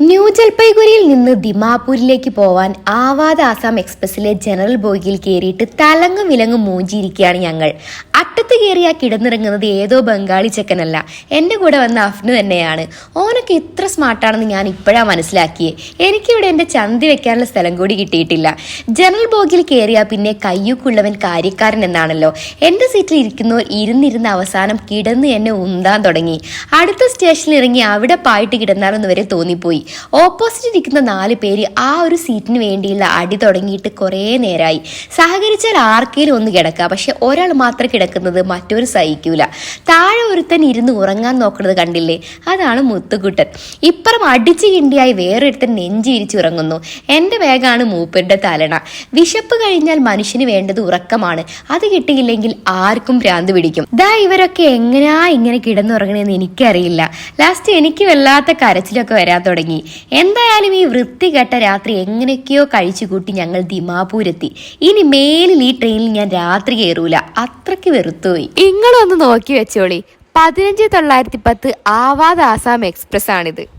New ജൽപൈഗുരിയിൽ നിന്ന് ദിമാപൂരിലേക്ക് പോവാൻ ആവാദ് Assam എക്സ്പ്രസിലെ general ബോഗിയിൽ കയറിയിട്ട് തലങ്ങും വിലങ്ങും മൂഞ്ചിയിരിക്കുകയാണ് ഞങ്ങൾ. അട്ടത്ത് കയറിയാ കിടന്നിറങ്ങുന്നത് ഏതോ ബംഗാളി ചെക്കനല്ല. എന്റെ കൂടെ വന്ന അഫ്നു തന്നെയാണ്. ഓനൊക്കെ ഇത്ര സ്മാർട്ടാണെന്ന് ഞാൻ ഇപ്പോഴാണ് മനസ്സിലാക്കിയേ. എനിക്കിവിടെ എന്റെ ചന്തി വെക്കാനുള്ള സ്ഥലം കൂടി കിട്ടിയിട്ടില്ല. ജനറൽ ബോഗിയിൽ കയറിയാൽ പിന്നെ കയ്യൂക്കുള്ളവൻ കാര്യക്കാരൻ എന്നാണല്ലോ. എന്റെ സീറ്റിൽ ഇരിക്കുന്നവർ ഇരുന്നിരുന്ന് അവസാനം കിടന്ന് എന്നെ ഉന്താൻ തുടങ്ങി. അടുത്ത സ്റ്റേഷനിൽ ഇറങ്ങി അവിടെ പായിട്ട് കിടന്നാലെന്ന് വരെ തോന്നിപ്പോയി. ഓപ്പോസിറ്റ് ഇരിക്കുന്ന നാല് പേര് ആ ഒരു സീറ്റിന് വേണ്ടിയുള്ള അടി തുടങ്ങിയിട്ട് കുറേ നേരമായി സഹകരിച്ചാൽ ആർക്കെങ്കിലും ഒന്ന് കിടക്കാം പക്ഷെ ഒരാൾ മാത്രം കിടക്കുന്നത് മറ്റൊരു സഹിക്കൂല. താഴെ ഒരുത്തൻ ഇരുന്ന് ഉറങ്ങാൻ നോക്കുന്നത് കണ്ടില്ലേ? അതാണ് മുത്തുകുട്ടൻ ഇപ്പുറം അടിച്ച് കിണ്ടിയായി വേറൊരുത്തൻ നെഞ്ചി ഇരിച്ചുറങ്ങുന്നു എന്റെ വേഗമാണ് മൂപ്പരുടെ തലണ. വിശപ്പ് കഴിഞ്ഞാൽ മനുഷ്യന് വേണ്ടത് ഉറക്കമാണ്. അത് കിട്ടിയില്ലെങ്കിൽ ആർക്കും ഭ്രാന്ത് പിടിക്കും. ദാ ഇവരൊക്കെ എങ്ങനെയാ ഇങ്ങനെ കിടന്നുറങ്ങണെന്ന് എനിക്കറിയില്ല. ലാസ്റ്റ് എനിക്ക് വല്ലാത്ത കരച്ചിലൊക്കെ വരാൻ തുടങ്ങി. എന്തായാലും ഈ വൃത്തികെട്ട രാത്രി എങ്ങനെയൊക്കെയോ കഴിച്ചു കൂട്ടി ഞങ്ങൾ ദിമാപൂരെത്തി. ഇനി മേലിൽ ഈ ട്രെയിനിൽ ഞാൻ രാത്രി കയറൂല അത്രയ്ക്ക് വെറുത്തുപോയി. നിങ്ങളൊന്ന് നോക്കി വെച്ചോളി. പതിനഞ്ച് തൊള്ളായിരത്തി പത്ത് ആവാദ് ആസാം എക്സ്പ്രസ് ആണിത്